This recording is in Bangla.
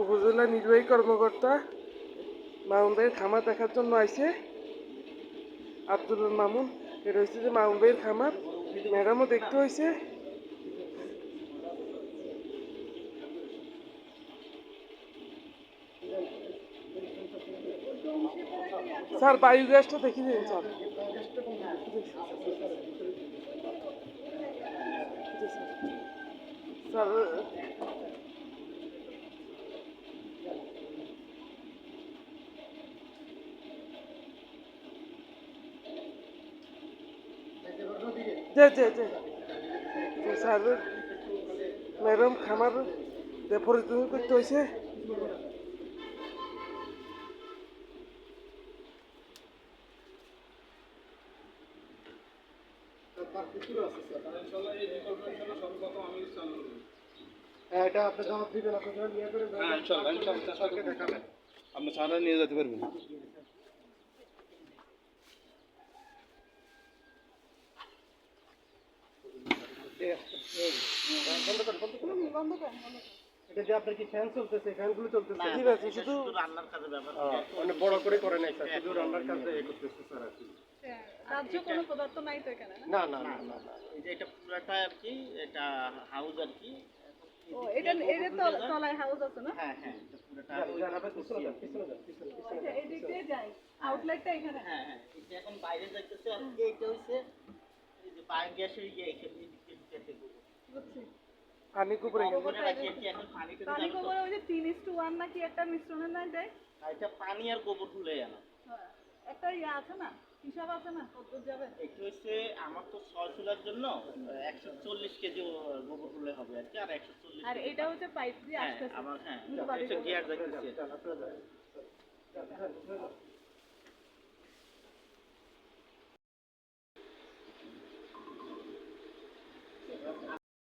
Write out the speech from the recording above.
উপজেলা নির্বাহী কর্মকর্তা মামুন ভাইয়ের খামার দেখার জন্য আইসে আব্দুল মামুন, এটা হচ্ছে যে মামুন ভাইয়ের খামার ম্যাডামও দেখতে হয়েছে স্যার, বায়োগ্যাসটা দেখিয়ে দিন, স্যার। জি জি জি, স্যার ম্যাডাম খামার। যে পরিচালনা করতে হয়েছে হ্যাঁ, এটা আপনি জবাব দিবেন আপনি যখন ইয়ে করে হ্যাঁ চেষ্টা। দেখাবেন। আপনি নিয়ে যেতে পারবেন বন্ধ করেন বন্ধ করেন এটা যে আপনার কি ফ্যান চলতেছে ফ্যানগুলো চলতেছে? ঠিক আছে শুধু রান্নার কাজে ব্যবহার বড় করে করে নাই স্যার শুধু রান্নার কাজে এ করতেছে স্যার আর কি। রাজ্য কোনো পদার্থ নাই তো এখানে না? না না না না না। এই যে এটা পুরাটা আর কি এটা হাউস আর কি ও এটা এটা তো তলায় হাউস আছে না? হ্যাঁ হ্যাঁ পুরাটা। আচ্ছা এদিক দিয়ে আউটলেটটা এখানে। হ্যাঁ হ্যাঁ এটা এখন বাইরে যাইতেছে আর কি হইছে এই যে বায়ো গ্যাসের ইয়ে এখানে এদিকে এদিকে বুঝছি। পানি কুপুরে ওই যে নাকি একটা না যায় আর এটা পানি আর গোবর তুলে আনা। হ্যাঁ, একটা ইয়ে আছে না? হিসাব আছে না? কত যাবে? এটা হচ্ছে আমার তো ছয় চুলার জন্য একশো চল্লিশ কেজি গোবর তুলে হবে আর কি আর একশো চল্লিশ আর এটা হচ্ছে পাইপ দিয়ে হ্যাঁ আসতেছে। আমার হ্যাঁ গিয়ার যাইতেছে। যান।